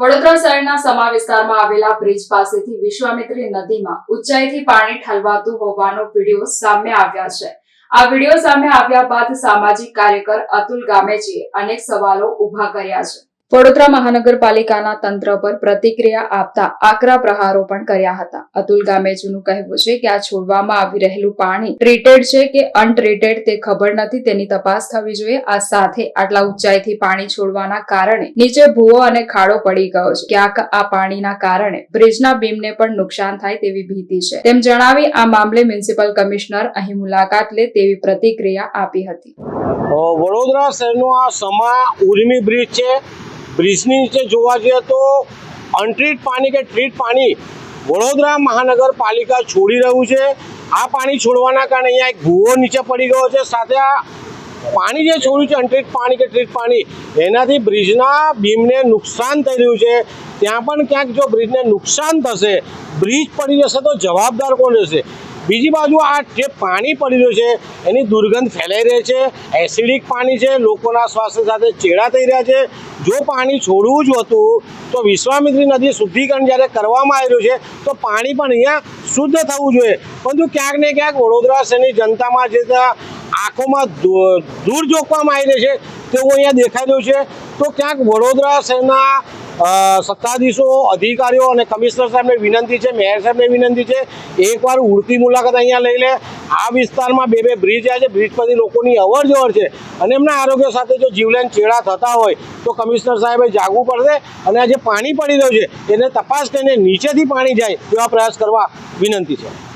વડોદરા શહેરના સમા વિસ્તારમાં આવેલા બ્રિજ પાસેથી વિશ્વામિત્રી નદીમાં ઊંચાઈથી પાણી ઠલવાતું હોવાનો વીડિયો સામે આવ્યા છે. આ વીડિયો સામે આવ્યા બાદ સામાજિક કાર્યકર અતુલ ગામેજીએ અનેક સવાલો ઊભા કર્યા છે. વડોદરા મહાનગરપાલિકાના તંત્ર પર પ્રતિક્રિયા આપતા આકરા પ્રહારો પણ કર્યા હતા. અતુલ ગામેજુનું કહેવું છે કે આ છોડવામાં આવી રહેલું પાણી ટ્રીટેડ છે કે અનટ્રીટેડ તે ખબર નથી, તેની તપાસ થવી જોઈએ. આ સાથે આટલા ઊંચાઈથી પાણી છોડવાના કારણે નીચે ભૂવો અને ખાડો પડી ગયો છે. ક્યાંક આ પાણીના કારણે બ્રિજના બીમને પણ નુકસાન થાય તેવી ભીતિ છે. તેમ જણાવી આ મામલે મ્યુનિસિપલ કમિશનર અહીં મુલાકાત લે તેવી પ્રતિક્રિયા આપી હતી. વડોદરા શહેરનો આ સમા ઉર્મી બ્રિજ છે. બ્રિજની નીચે જોવા જઈએ તો અનટ્રીટ પાણી કે ટ્રીટ પાણી વડોદરા મહાનગરપાલિકા છોડી રહ્યું છે. આ પાણી છોડવાના કારણે અહીંયા એક ભૂવો નીચે પડી ગયો છે. સાથે આ પાણી જે છોડ્યું છે અનટ્રીટ પાણી કે ટ્રીટ પાણી, એનાથી બ્રિજના બીમને નુકસાન થઈ રહ્યું છે. ત્યાં પણ ક્યાંક જો બ્રિજને નુકસાન થશે, બ્રિજ પડી જશે તો જવાબદાર કોણ રહેશે? બીજી બાજુ આ જે પાણી પડી રહ્યું છે, એની દુર્ગંધ ફેલાઈ રહી છે એસિડિક પાણી છે, લોકોના સ્વાસ્થ્ય સાથે ચેડા થઈ રહ્યા છે. જો પાણી છોડવું જ હતું, તો વિશ્વામિત્રી નદી શુદ્ધિકરણ જ્યારે કરવામાં આવી રહ્યું છે, તો પાણી પણ અહીંયા શુદ્ધ થવું જોઈએ. પરંતુ ક્યાંક ને ક્યાંક વડોદરા શહેરની જનતામાં જે આંખોમાં દૂર જોખવામાં આવી રહી છે, તેવું અહીંયા દેખાઈ રહ્યું છે. તો ક્યાંક વડોદરા શહેરના સત્તાધીશો અધિકારીઓ અને કમિશનર સાહેબને વિનંતી છે, મેયર સાહેબને વિનંતી છે, એકવાર ઉડતી મુલાકાત અહીંયા લઈ લે. આ વિસ્તારમાં બે બે બ્રિજ આવ્યા છે, બ્રિજ પરથી લોકોની અવર જવર છે. અને એમના આરોગ્ય સાથે જો જીવલેણ ચેડા થતા હોય, તો કમિશનર સાહેબે જાગવું પડશે અને આ જે પાણી પડી રહ્યું છે, એને તપાસ કરીને નીચેથી પાણી જાય, એવા પ્રયાસ કરવા વિનંતી છે.